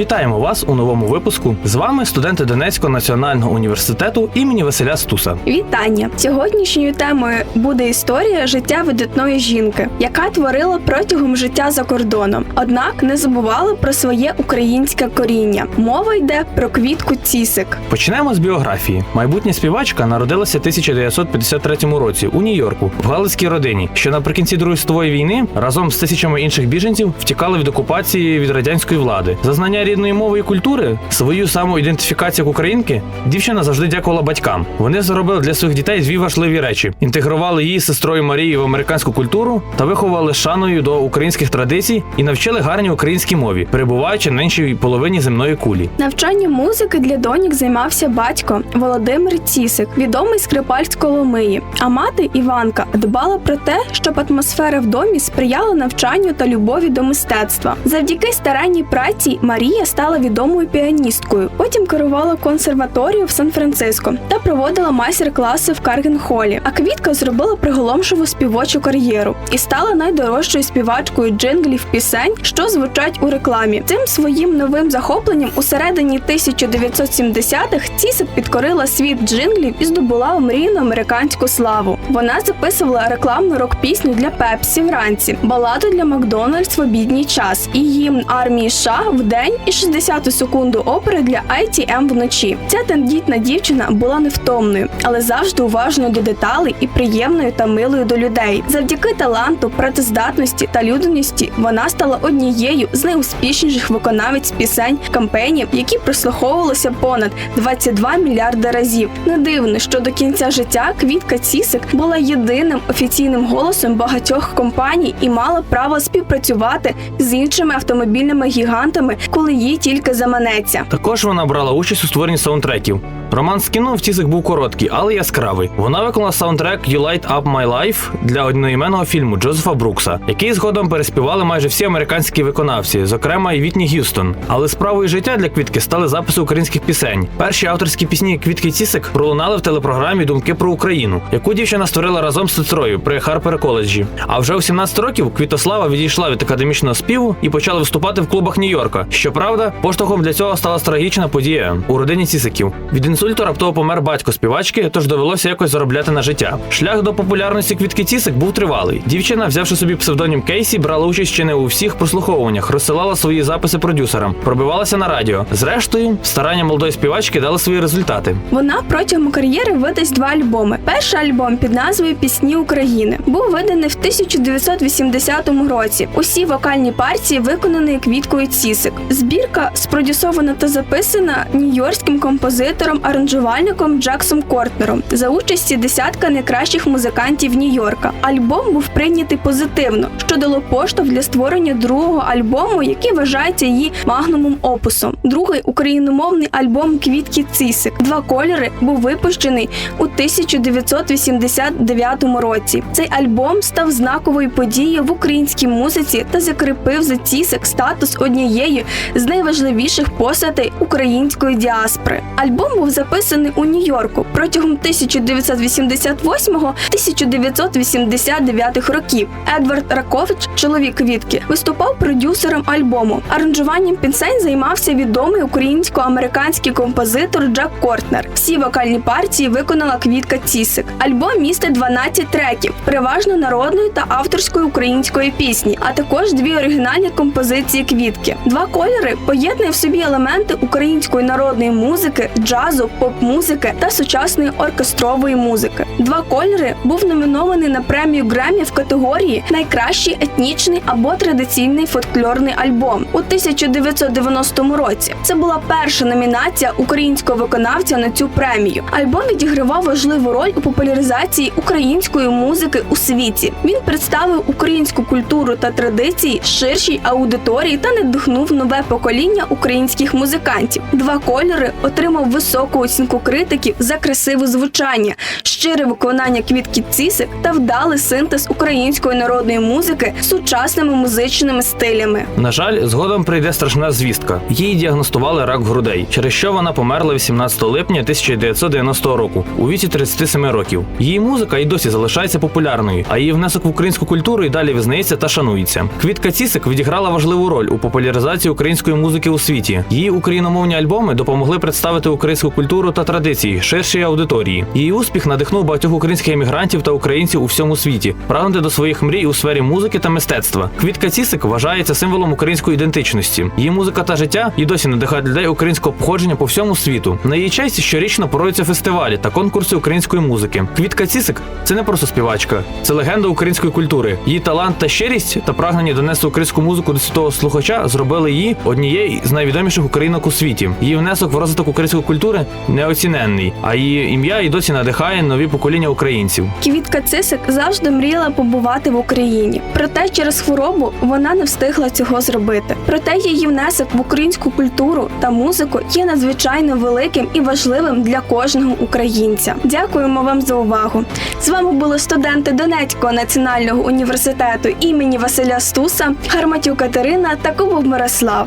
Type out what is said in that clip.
Вітаємо вас у новому випуску. З вами студенти Донецького національного університету імені Василя Стуса. Вітання! Сьогоднішньою темою буде історія життя видатної жінки, яка творила протягом життя за кордоном, однак не забувала про своє українське коріння. Мова йде про квітку цісик. Почнемо з біографії. Майбутня співачка народилася в 1953 році у Нью-Йорку в галицькій родині, що наприкінці Другої світової війни разом з тисячами інших біженців втікали від окупації від радянської влади. За знання рідної мови і культури, свою самоідентифікацію як українки, дівчина завжди дякувала батькам. Вони зробили для своїх дітей дві важливі речі: інтегрували її з сестрою Марією в американську культуру та виховали шаною до українських традицій і навчили гарній українській мові, перебуваючи на іншій половині земної кулі. Навчання музики для доньок займався батько Володимир Цісик, відомий скрипаль з Коломиї. А мати Іванка дбала про те, щоб атмосфера в домі сприяла навчанню та любові до мистецтва. Завдяки старанній праці Марія стала відомою піаністкою. Потім керувала консерваторію в Сан-Франциско та проводила майстер-класи в Карген-Холі. А Квітка зробила приголомшиву співочу кар'єру і стала найдорожчою співачкою джинглів пісень, що звучать у рекламі. Цим своїм новим захопленням у середині 1970-х Цісик підкорила світ джинглів і здобула омрійну американську славу. Вона записувала рекламну рок-пісню для Пепсі вранці, баладу для Макдональдс в обідній час і гімн армії США в день і 60 секунду опери для ITM вночі. Ця тендітна дівчина була невтомною, але завжди уважною до деталей і приємною та милою до людей. Завдяки таланту, працездатності та людяності вона стала однією з найуспішніших виконавець пісень кампанії, які прослуховувалися понад 22 мільярди разів. Не дивно, що до кінця життя Квітка Цісик була єдиним офіційним голосом багатьох компаній і мала право співпрацювати з іншими автомобільними гігантами, коли їй тільки заманеться. Також вона брала участь у створенні саундтреків. Роман з кіно в цісик був короткий, але яскравий. Вона виконала саундтрек «You Light Up My Life» для одноіменного фільму Джозефа Брукса, який згодом переспівали майже всі американські виконавці, зокрема і Вітні Г'юстон. Але справою життя для квітки стали записи українських пісень. Перші авторські пісні Квітки Цісик пролунали в телепрограмі Думки про Україну, яку дівчина створила разом з сестрою при Харпер коледжі. А вже у 17 років Квітослава відійшла від академічного співу і почала виступати в клубах Нью-Йорка. Щоправда, поштовхом для цього стала трагічна подія у родині Цісиків. Від інсульту раптово помер батько співачки, тож довелося якось заробляти на життя. Шлях до популярності квітки Цісик був тривалий. Дівчина, взявши собі псевдонім Кейсі, брала участь чи не у всіх прослуховуваннях, розсилала свої записи продюсерам, пробивалася на радіо. Зрештою, старання молодої співачки дали свої результати. Вона протягом кар'єри видасть два альбоми. Перший альбом під назвою Пісні України був виданий в 1980 році. Усі вокальні партії виконані квіткою Цісик. Збірка спродюсована та записана нью-йоркським композитором аранжувальником Джексом Кортнером за участі десятка найкращих музикантів Нью-Йорка. Альбом був прийнятий позитивно, що дало поштовх для створення другого альбому, який вважається її магнумом опусом. Другий україномовний альбом Квітки Цісик. Два кольори був випущений у 1989 році. Цей альбом став знаковою подією в українській музиці та закріпив за Цісик статус однієї з найважливіших постатей української діаспори. Альбом був записаний у Нью-Йорку протягом 1988-1989 років. Едвард Ракович, чоловік Квітки, виступав продюсером альбому. Аранжуванням пісень займався відомий українсько-американський композитор Джек Кортнер. Всі вокальні партії виконала Квітка Цісик. Альбом містить 12 треків, переважно народної та авторської української пісні, а також дві оригінальні композиції квітки. Два кольори поєднує в собі елементи української народної музики, джазу, поп-музики та сучасної оркестрової музики. Два кольори був номінований на премію Гремі в категорії Найкращий етнічний або традиційний фольклорний альбом у 1990 році. Це була перша номінація українського виконавця на цю премію. Альбом відігравав важливу роль у популяризації української музики у світі. Він представив українську культуру та традиції ширшій аудиторії та надихнув нове покоління українських музикантів. Два кольори отримав високу оцінку критиків за красиве звучання, щире виконання квітки цісик та вдалий синтез української народної музики з сучасними музичними стилями. На жаль, згодом прийде страшна звістка. Їй діагностували рак грудей, через що вона померла 18 липня 1990 року у віці 37 років. Її музика і досі залишається популярною, а її внесок в українську культуру і далі визнається та шанується. Квітка Цісик відіграла важливу роль у популяризації української музики у світі. Її україномовні альбоми допомогли представити українську культуру та традиції ширшій аудиторії. Її успіх надихнув багатьох українських емігрантів та українців у всьому світі прагнути до своїх мрій у сфері музики та мистецтва. Квітка Цісик вважається символом української ідентичності. Її музика та життя і досі надихають людей українського походження по всьому світу. На її честь щорічно проводяться фестивалі та конкурси української музики. Квітка Цісик це не просто співачка, це легенда української культури. Її талант та щирість та прагнення донести українську музику до світового слухача зробили її однією з найвідоміших українок у світі. Її внесок в розвиток української культури неоціненний, а її ім'я і досі надихає нові покоління українців. Квітка Цисик завжди мріяла побувати в Україні. Проте через хворобу вона не встигла цього зробити. Проте її внесок в українську культуру та музику є надзвичайно великим і важливим для кожного українця. Дякуємо вам за увагу. З вами були студенти Донецького національного університету імені Василя Стуса, Гарматюк Катерина та Кубов Мирослав.